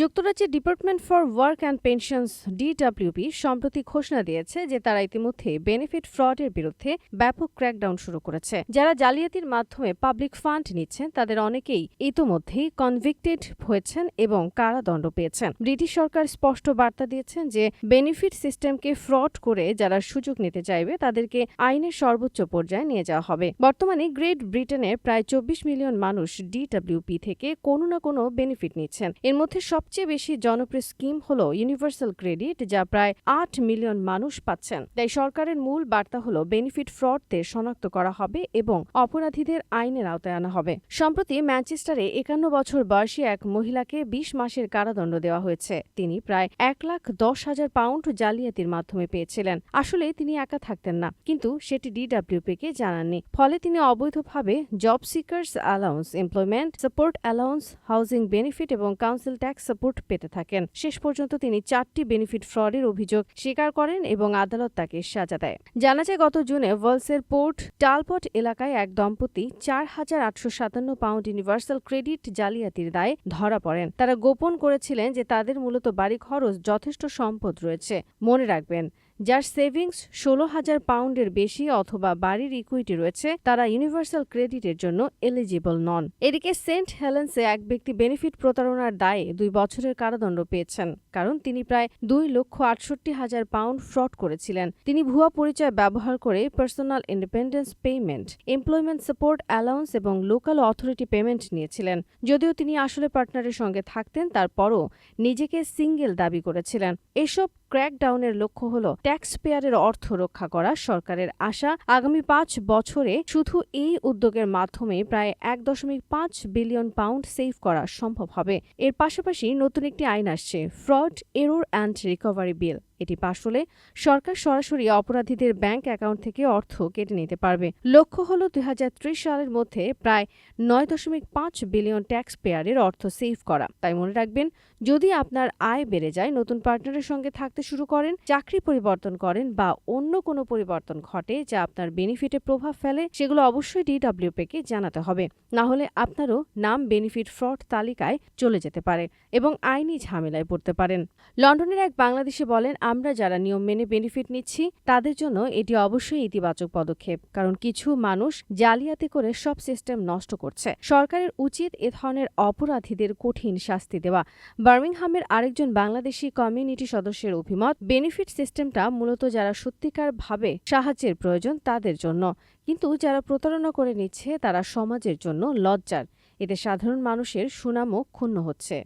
যুক্তরাজ্যের department for work and pensions DWP সম্প্রতি ঘোষণা দিয়েছে যে তারা ইতিমধ্যে বেনিফিট ফ্রডের বিরুদ্ধে ব্যাপক ক্র্যাকডাউন শুরু করেছে। যারা জালিয়াতির মাধ্যমে পাবলিক ফান্ড নিচ্ছেন, তাদের অনেকেই ইতোমধ্যেই কনভিক্টেড হয়েছেন এবং কারাদণ্ড পেয়েছেন। ব্রিটিশ সরকার স্পষ্ট বার্তা দিয়েছেন যে বেনিফিট সিস্টেমকে ফ্রড করে যারা সুযোগ নিতে চাইবে, তাদেরকে আইনের সর্বোচ্চ পর্যায়ে নিয়ে যাওয়া হবে। বর্তমানে গ্রেট ব্রিটেনের প্রায় চব্বিশ মিলিয়ন মানুষ ডিডাব্লিউপি থেকে কোনো না কোনো বেনিফিট নিচ্ছেন। এর মধ্যে সবচেয়ে বেশি জনপ্রিয় স্কিম হল ইউনিভার্সাল ক্রেডিট, যা প্রায় আট মিলিয়ন মানুষ পাচ্ছেন। তাই সরকারের মূল বার্তা হল বেনিফিট ফ্রডদের শনাক্ত করা হবে এবং অপরাধীদের আইনের আওতায় আনা হবে। সম্প্রতি ম্যানচেস্টারে একান্ন বছর বয়সী এক মহিলাকে বিশ মাসের কারাদণ্ড দেওয়া হয়েছে। তিনি প্রায় এক লাখ দশ হাজার পাউন্ড জালিয়াতির মাধ্যমে পেয়েছিলেন। আসলে তিনি একা থাকতেন না, কিন্তু সেটি ডিডব্লিউপিকে জানাননি। ফলে তিনি অবৈধভাবে job seekers allowance, employment support allowance, housing benefit এবং কাউন্সিল ট্যাক্স সাপোর্ট পেতে থাকেন। শেষ পর্যন্ত তিনি চারটি বেনিফিট ফ্রডের অভিযোগ স্বীকার করেন এবং আদালত তাকে সাজা দেয়। জানা যায়, গত জুনে ওয়ালসের পোর্ট টালপট এলাকায় এক দম্পতি চার হাজার আটশো সাতান্ন পাউন্ড ইউনিভার্সাল ক্রেডিট জালিয়াতির দায়ে ধরা পড়েন। তারা গোপন করেছিলেন যে তাদের মূলত বাড়ি খরচ যথেষ্ট সম্পদ রয়েছে। মনে রাখবেন যার সেভিংস ষোলো হাজার পাউন্ডের বেশি অথবা বাড়ির ইকুইটি রয়েছে, তারা ইউনিভার্সাল ক্রেডিটের জন্য এলিজিবল নন। এদিকে সেন্ট হেলেন্সে এক ব্যক্তি বেনিফিট প্রতারণার দায়ে দুই বছরের কারাদণ্ড পেয়েছেন, কারণ তিনি প্রায় দুই লক্ষ আটষট্টি হাজার পাউন্ড ফ্রড করেছিলেন। তিনি ভুয়া পরিচয় ব্যবহার করে personal independence payment employment support allowance এবং লোকাল অথরিটি পেমেন্ট নিয়েছিলেন। যদিও তিনি আসলে পার্টনারের সঙ্গে থাকতেন, তারপরও নিজেকে সিঙ্গেল দাবি করেছিলেন। এসব ক্র্যাকডাউনের লক্ষ্য হল ট্যাক্স পেয়ারের অর্থ রক্ষা করা সরকারের আশা। আগামী পাঁচ বছরে শুধু এই উদ্যোগের মাধ্যমে প্রায় এক দশমিক পাঁচ বিলিয়ন পাউন্ড সেভ করা সম্ভব হবে। এর পাশাপাশি নতুন একটি আইন আসছে fraud error and recovery bill এটি পাশ হলে সরকার সরাসরি অপরাধীদের ব্যাংক অ্যাকাউন্ট থেকে অর্থ কেটে নিতে পারবে। লক্ষ্য হল দুই সালের মধ্যে প্রায় নয় দশমিক পাঁচ বিলিয়ন ট্যাক্স পেয়ারের অর্থ সেভ করা। তাই মনে রাখবেন, যদি আপনার আয় বেড়ে যায়, নতুন পার্টনারের সঙ্গে থাকতে শুরু করেন, চাকরি পরিবর্তন করেন বা অন্য কোনো পরিবর্তন ঘটে যা আপনার বেনিফিটে প্রভাব ফেলে, সেগুলো অবশ্যই ডিডব্লিউপিকে জানাতে হবে। না হলে আপনারও নাম বেনিফিট ফ্রড তালিকায় চলে যেতে পারে এবং আইনি ঝামেলায় পড়তে পারেন। লন্ডনের এক বাংলাদেশি বলেন আমরা যারা নিয়ম মেনে বেনিফিট নিচ্ছি, তাদের জন্য এটি অবশ্যই ইতিবাচক পদক্ষেপ। কারণ কিছু মানুষ জালিয়াতি করে সব সিস্টেম নষ্ট করছে। সরকারের উচিত এ ধরনের অপরাধীদের কঠিন শাস্তি দেওয়া। বার্মিংহামের আরেকজন বাংলাদেশি কমিউনিটি সদস্যের অভিমত বেনিফিট সিস্টেমটা মূলত যারা সত্যিকার ভাবে সাহায্যের প্রয়োজন তাদের জন্য। কিন্তু যারা প্রতারণা করে নিচ্ছে, তারা সমাজের জন্য লজ্জার। এতে সাধারণ মানুষের সুনামও ক্ষুণ্ণ হচ্ছে।